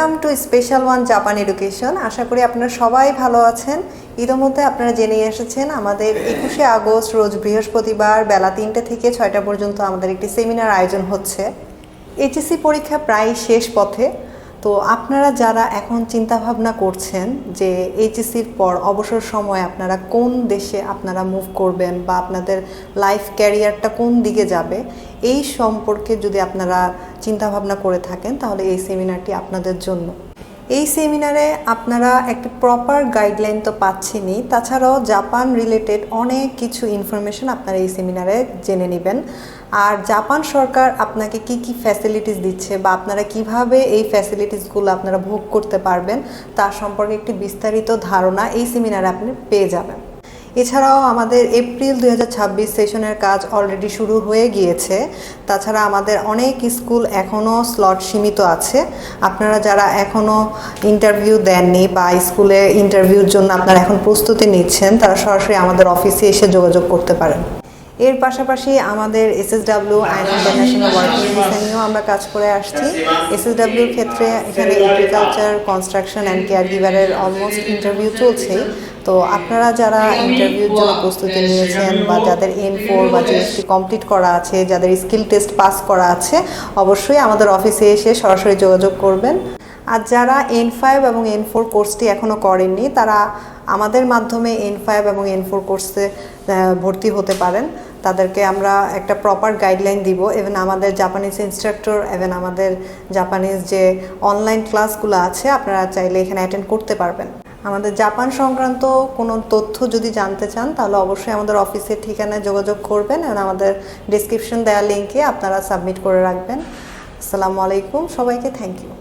Welcome to special one Japan education আশা করি আপনারা সবাই ভালো আছেন। ইতিমধ্যে আপনারা জেনে এসেছেন, আমাদের একুশে আগস্ট রোজ বৃহস্পতিবার বেলা তিনটে থেকে ছয়টা পর্যন্ত আমাদের একটি সেমিনার আয়োজন হচ্ছে। এইচএসসি পরীক্ষা প্রায় শেষ পথে। তো আপনারা যারা এখন চিন্তা ভাবনা করছেন যে এইচএসসির পর অবসর সময় আপনারা কোন দেশে আপনারা মুভ করবেন বা আপনাদের লাইফ ক্যারিয়ারটা কোন দিকে যাবে এই সম্পর্কে যদি আপনারা চিন্তা ভাবনা করে থাকেন, তাহলে এই সেমিনারটি আপনাদের জন্য। এই সেমিনারে আপনারা একটা প্রপার গাইডলাইন তো পাচ্ছেনই। তাছাড়াও জাপান রিলেটেড অনেক কিছু ইনফরমেশন আপনারা এই সেমিনারে জেনে নেবেন। আর জাপান সরকার আপনাকে কি কি ফ্যাসিলিটিস দিচ্ছে বা আপনারা কীভাবে এই ফ্যাসিলিটিসগুলো আপনারা ভোগ করতে পারবেন তার সম্পর্কে একটি বিস্তারিত ধারণা এই সেমিনারে আপনি পেয়ে যাবেন। এছাড়াও আমাদের এপ্রিল দু হাজার ছাব্বিশ সেশনের কাজ অলরেডি শুরু হয়ে গিয়েছে। তাছাড়া আমাদের অনেক স্কুল এখনও স্লট সীমিত আছে। আপনারা যারা এখনও ইন্টারভিউ দেননি বা স্কুলে ইন্টারভিউর জন্য আপনারা এখন প্রস্তুতি নিচ্ছেন, তারা সরাসরি আমাদের অফিসে এসে যোগাযোগ করতে পারেন। এর পাশাপাশি আমাদের SSW and international working visa নিয়েও আমরা কাজ করে আসছি। এসএসডাব্লিউর ক্ষেত্রে এখানে এগ্রিকালচার কনস্ট্রাকশন অ্যান্ড কেয়ার গিভারের অলমোস্ট ইন্টারভিউ চলছেই তো আপনারা যারা ইন্টারভিউর জন্য প্রস্তুতি নিয়েছেন বা যাদের এন ফোর বা জিএসটি কমপ্লিট করা আছে, যাদের স্কিল টেস্ট পাস করা আছে, অবশ্যই আমাদের অফিসে এসে সরাসরি যোগাযোগ করবেন। আর যারা এন ফাইভ এবং এন ফোর কোর্সটি এখনও করেননি, তারা আমাদের মাধ্যমে এন ফাইভ এবং এন ফোর কোর্সে ভর্তি হতে পারেন। তাদেরকে আমরা একটা প্রপার গাইডলাইন দিব। এবং আমাদের জাপানিজ ইনস্ট্রাক্টর এবং আমাদের জাপানিজ যে অনলাইন ক্লাসগুলো আছে, আপনারা চাইলে এখানে অ্যাটেন্ড করতে পারবেন। আমাদের জাপান সংক্রান্ত কোনো তথ্য যদি জানতে চান, তাহলে অবশ্যই আমাদের অফিসের ঠিকানায় যোগাযোগ করবেন এবং আমাদের ডিসক্রিপশন দেওয়া লিঙ্কে আপনারা সাবমিট করে রাখবেন। আসসালামু আলাইকুম, সবাইকে থ্যাংক ইউ